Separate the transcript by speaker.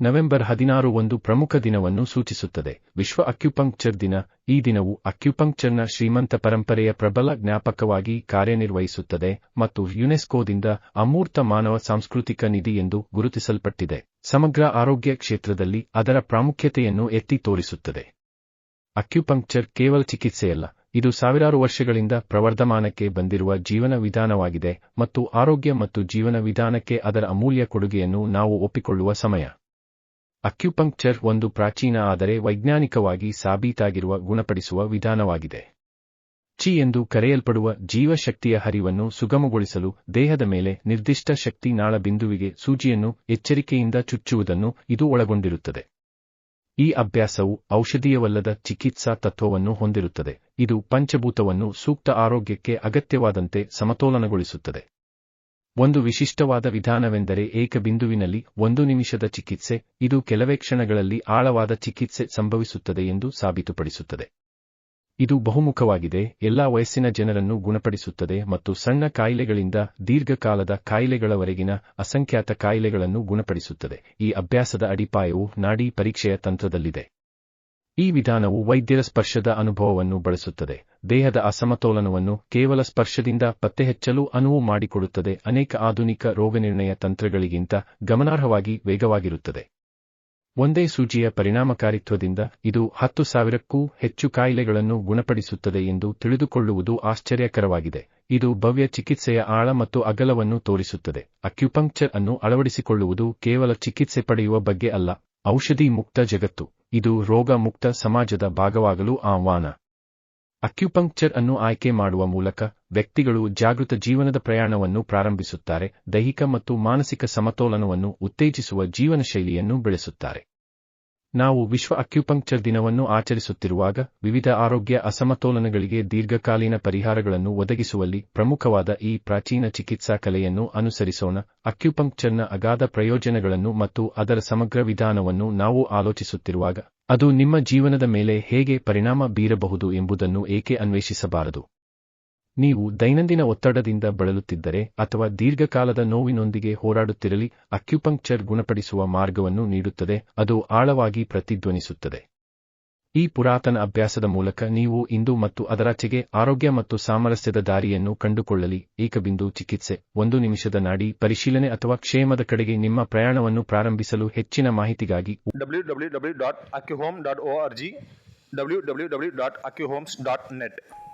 Speaker 1: November ಹದಿನಾರು ಒಂದು ಪ್ರಮುಖ ದಿನವನ್ನು ಸೂಚಿಸುತ್ತದೆ. ವಿಶ್ವ ಅಕ್ಯುಪಂಕ್ಚರ್ ದಿನ, ಈ ದಿನವು ಅಕ್ಯುಪಂಕ್ಚರ್ನ ಶ್ರೀಮಂತ ಪರಂಪರೆಯ ಪ್ರಬಲ ಜ್ಞಾಪಕವಾಗಿ ಕಾರ್ಯನಿರ್ವಹಿಸುತ್ತದೆ ಮತ್ತು ಯುನೆಸ್ಕೋದಿಂದ ಅಮೂರ್ತ ಮಾನವ ಸಾಂಸ್ಕೃತಿಕ ನಿಧಿ ಎಂದು ಗುರುತಿಸಲ್ಪಟ್ಟಿದೆ. ಸಮಗ್ರ ಆರೋಗ್ಯ ಕ್ಷೇತ್ರದಲ್ಲಿ ಅದರ ಪ್ರಾಮುಖ್ಯತೆಯನ್ನು ಎತ್ತಿ ತೋರಿಸುತ್ತದೆ. ಅಕ್ಯುಪಂಕ್ಚರ್ ಕೇವಲ ಚಿಕಿತ್ಸೆಯಲ್ಲ ಇದು ಸಾವಿರಾರು ವರ್ಷಗಳಿಂದ ಪ್ರವರ್ಧಮಾನಕ್ಕೆ ಬಂದಿರುವ ಜೀವನ ವಿಧಾನವಾಗಿದೆ ಮತ್ತು ಆರೋಗ್ಯ ಮತ್ತು ಜೀವನ ವಿಧಾನಕ್ಕೆ ಅದರ ಅಮೂಲ್ಯ ಕೊಡುಗೆಯನ್ನು ನಾವು ಒಪ್ಪಿಕೊಳ್ಳುವ ಸಮಯ. ಅಕ್ಯುಪಂಕ್ಚರ್ ಒಂದು ಪ್ರಾಚೀನ ಆದರೆ ವೈಜ್ಞಾನಿಕವಾಗಿ ಸಾಬೀತಾಗಿರುವ ಗುಣಪಡಿಸುವ ವಿಧಾನವಾಗಿದೆ. ಚಿ ಎಂದು ಕರೆಯಲ್ಪಡುವ ಜೀವಶಕ್ತಿಯ ಹರಿವನ್ನು ಸುಗಮಗೊಳಿಸಲು ದೇಹದ ಮೇಲೆ ನಿರ್ದಿಷ್ಟ ಶಕ್ತಿ ನಾಳ ಬಿಂದುವಿಗೆ ಸೂಜಿಯನ್ನು ಎಚ್ಚರಿಕೆಯಿಂದ ಚುಚ್ಚುವುದನ್ನು ಇದು ಒಳಗೊಂಡಿರುತ್ತದೆ. ಈ ಅಭ್ಯಾಸವು ಔಷಧೀಯವಲ್ಲದ ಚಿಕಿತ್ಸಾ ತತ್ವವನ್ನು ಹೊಂದಿರುತ್ತದೆ. ಇದು ಪಂಚಭೂತವನ್ನು ಸೂಕ್ತ ಆರೋಗ್ಯಕ್ಕೆ ಅಗತ್ಯವಾದಂತೆ ಸಮತೋಲನಗೊಳಿಸುತ್ತದೆ. ಒಂದು ವಿಶಿಷ್ಟವಾದ ವಿಧಾನವೆಂದರೆ ಏಕಬಿಂದುವಿನಲ್ಲಿ ಒಂದು ನಿಮಿಷದ ಚಿಕಿತ್ಸೆ, ಇದು ಕೆಲವೇ ಕ್ಷಣಗಳಲ್ಲಿ ಆಳವಾದ ಚಿಕಿತ್ಸೆ ಸಂಭವಿಸುತ್ತದೆ ಎಂದು ಸಾಬೀತುಪಡಿಸುತ್ತದೆ. ಇದು ಬಹುಮುಖವಾಗಿದೆ, ಎಲ್ಲಾ ವಯಸ್ಸಿನ ಜನರನ್ನು ಗುಣಪಡಿಸುತ್ತದೆ ಮತ್ತು ಸಣ್ಣ ಕಾಯಿಲೆಗಳಿಂದ ದೀರ್ಘಕಾಲದ ಕಾಯಿಲೆಗಳವರೆಗಿನ ಅಸಂಖ್ಯಾತ ಕಾಯಿಲೆಗಳನ್ನು ಗುಣಪಡಿಸುತ್ತದೆ. ಈ ಅಭ್ಯಾಸದ ಅಡಿಪಾಯವು ನಾಡಿ ಪರೀಕ್ಷೆಯ ತಂತ್ರದಲ್ಲಿದೆ. ಈ ವಿಧಾನವು ವೈದ್ಯರ ಸ್ಪರ್ಶದ ಅನುಭವವನ್ನು ಬಳಸುತ್ತದೆ. ದೇಹದ ಅಸಮತೋಲನವನ್ನು ಕೇವಲ ಸ್ಪರ್ಶದಿಂದ ಪತ್ತೆಹಚ್ಚಲು ಅನುವು ಮಾಡಿಕೊಡುತ್ತದೆ. ಅನೇಕ ಆಧುನಿಕ ರೋಗನಿರ್ಣಯ ತಂತ್ರಗಳಿಗಿಂತ ಗಮನಾರ್ಹವಾಗಿ ವೇಗವಾಗಿರುತ್ತದೆ. ಒಂದೇ ಸೂಜಿಯ ಪರಿಣಾಮಕಾರಿತ್ವದಿಂದ ಇದು ಹತ್ತು ಸಾವಿರಕ್ಕೂ ಹೆಚ್ಚು ಕಾಯಿಲೆಗಳನ್ನು ಗುಣಪಡಿಸುತ್ತದೆ ಎಂದು ತಿಳಿದುಕೊಳ್ಳುವುದು ಆಶ್ಚರ್ಯಕರವಾಗಿದೆ. ಇದು ಭವ್ಯ ಚಿಕಿತ್ಸೆಯ ಆಳ ಮತ್ತು ಅಗಲವನ್ನು ತೋರಿಸುತ್ತದೆ. ಅಕ್ಯುಪಂಕ್ಚರ್ ಅನ್ನು ಅಳವಡಿಸಿಕೊಳ್ಳುವುದು ಕೇವಲ ಚಿಕಿತ್ಸೆ ಪಡೆಯುವ ಬಗ್ಗೆ ಅಲ್ಲ, ಔಷಧಿ ಮುಕ್ತ ಜಗತ್ತು. ಇದು ರೋಗ ಮುಕ್ತ ಸಮಾಜದ ಭಾಗವಾಗಲು ಆಹ್ವಾನ. ಅಕ್ಯುಪಂಕ್ಚರ್ ಅನ್ನು ಆಯ್ಕೆ ಮಾಡುವ ಮೂಲಕ ವ್ಯಕ್ತಿಗಳು ಜಾಗೃತ ಜೀವನದ ಪ್ರಯಾಣವನ್ನು ಪ್ರಾರಂಭಿಸುತ್ತಾರೆ, ದೈಹಿಕ ಮತ್ತು ಮಾನಸಿಕ ಸಮತೋಲನವನ್ನು ಉತ್ತೇಜಿಸುವ ಜೀವನ ಶೈಲಿಯನ್ನು ಬೆಳೆಸುತ್ತಾರೆ. ನಾವು ವಿಶ್ವ ಅಕ್ಯುಪಂಕ್ಚರ್ ದಿನವನ್ನು ಆಚರಿಸುತ್ತಿರುವಾಗ ವಿವಿಧ ಆರೋಗ್ಯ ಅಸಮತೋಲನಗಳಿಗೆ ದೀರ್ಘಕಾಲೀನ ಪರಿಹಾರಗಳನ್ನು ಒದಗಿಸುವಲ್ಲಿ ಪ್ರಮುಖವಾದ ಈ ಪ್ರಾಚೀನ ಚಿಕಿತ್ಸಾ ಕಲೆಯನ್ನು ಅನುಸರಿಸೋಣ. ಅಕ್ಯುಪಂಕ್ಚರ್ನ ಅಗಾಧ ಪ್ರಯೋಜನಗಳನ್ನು ಮತ್ತು ಅದರ ಸಮಗ್ರ ವಿಧಾನವನ್ನು ನಾವು ಆಲೋಚಿಸುತ್ತಿರುವಾಗ ಅದು ನಿಮ್ಮ ಜೀವನದ ಮೇಲೆ ಹೇಗೆ ಪರಿಣಾಮ ಬೀರಬಹುದು ಎಂಬುದನ್ನು ಏಕೆ ಅನ್ವೇಷಿಸಬಾರದು? ನೀವು ದೈನಂದಿನ ಒತ್ತಡದಿಂದ ಬಳಲುತ್ತಿದ್ದರೆ ಅಥವಾ ದೀರ್ಘಕಾಲದ ನೋವಿನೊಂದಿಗೆ ಹೋರಾಡುತ್ತಿರಲಿ, ಅಕ್ಯುಪಂಕ್ಚರ್ ಗುಣಪಡಿಸುವ ಮಾರ್ಗವನ್ನು ನೀಡುತ್ತದೆ, ಅದು ಆಳವಾಗಿ ಪ್ರತಿಧ್ವನಿಸುತ್ತದೆ. ಈ ಪುರಾತನ ಅಭ್ಯಾಸದ ಮೂಲಕ ನೀವು ಇಂದು ಮತ್ತು ಅದರಾಚೆಗೆ ಆರೋಗ್ಯ ಮತ್ತು ಸಾಮರಸ್ಯದ ದಾರಿಯನ್ನು ಕಂಡುಕೊಳ್ಳಲಿ. ಏಕಬಿಂದು ಚಿಕಿತ್ಸೆ, ಒಂದು ನಿಮಿಷದ ನಾಡಿ ಪರಿಶೀಲನೆ ಅಥವಾ ಕ್ಷೇಮದ ಕಡೆಗೆ ನಿಮ್ಮ ಪ್ರಯಾಣವನ್ನು ಪ್ರಾರಂಭಿಸಲು ಹೆಚ್ಚಿನ ಮಾಹಿತಿಗಾಗಿ
Speaker 2: www.acuhome.org www.acuhomes.net